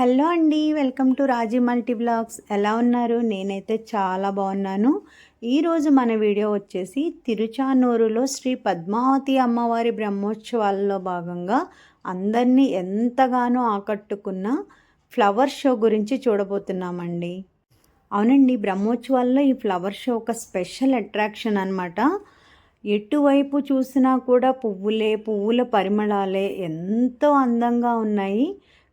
Hello అండి welcome to Raji multi blogs. ఎలా ఉన్నారు? నేనైతే చాలా బాగున్నాను. ఈరోజు మన వీడియో వచ్చేసి తిరుచానూరులో శ్రీ పద్మావతి అమ్మవారి బ్రహ్మోత్సవాల్లో భాగంగా అందరినీ ఎంతగానో ఆకట్టుకున్న ఫ్లవర్ షో గురించి చూడబోతున్నామండి. అవునండి బ్రహ్మోత్సవాల్లో ఈ ఫ్లవర్ షో ఒక స్పెషల్ అట్రాక్షన్ అనమాట ఎటువైపు చూసినా కూడా పువ్వులే పువ్వుల పరిమళాలే ఎంతో అందంగా ఉన్నాయి.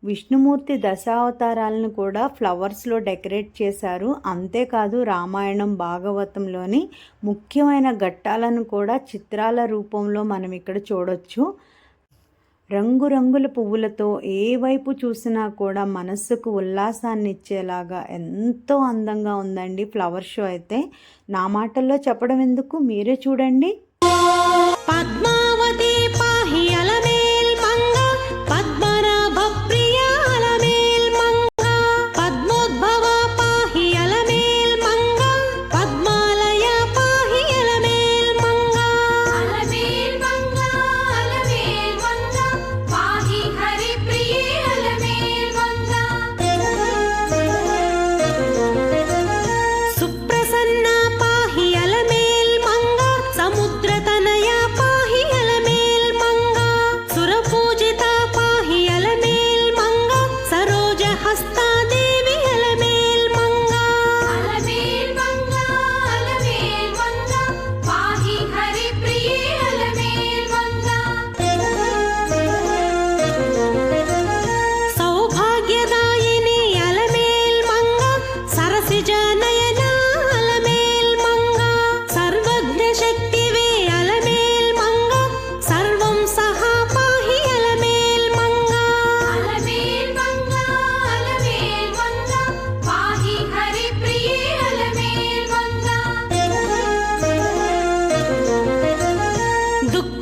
విష్ణుమూర్తి దశావతారాలను కూడా ఫ్లవర్స్లో డెకరేట్ చేశారు. అంతేకాదు రామాయణం భాగవతంలోని ముఖ్యమైన ఘట్టాలను కూడా చిత్రాల రూపంలో మనం ఇక్కడ చూడొచ్చు. రంగురంగుల పువ్వులతో ఏ వైపు చూసినా కూడా మనస్సుకు ఉల్లాసాన్ని ఇచ్చేలాగా ఎంతో అందంగా ఉందండి ఫ్లవర్ షో అయితే. నా మాటల్లో చెప్పడం ఎందుకు? మీరే చూడండి. పద్మావతి sen दुख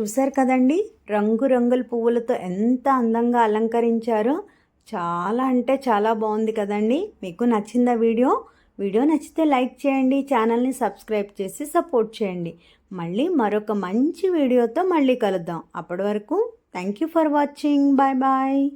చూశారు కదండి? రంగురంగుల పువ్వులతో ఎంత అందంగా అలంకరించారో. చాలా అంటే చాలా బాగుంది కదండి. మీకు నచ్చిందా వీడియో వీడియో నచ్చితే లైక్ చేయండి ఛానల్ని సబ్స్క్రైబ్ చేసి సపోర్ట్ చేయండి. మళ్ళీ మరొక మంచి వీడియోతో మళ్ళీ కలుద్దాం. అప్పటి వరకు thank you for watching. Bye bye.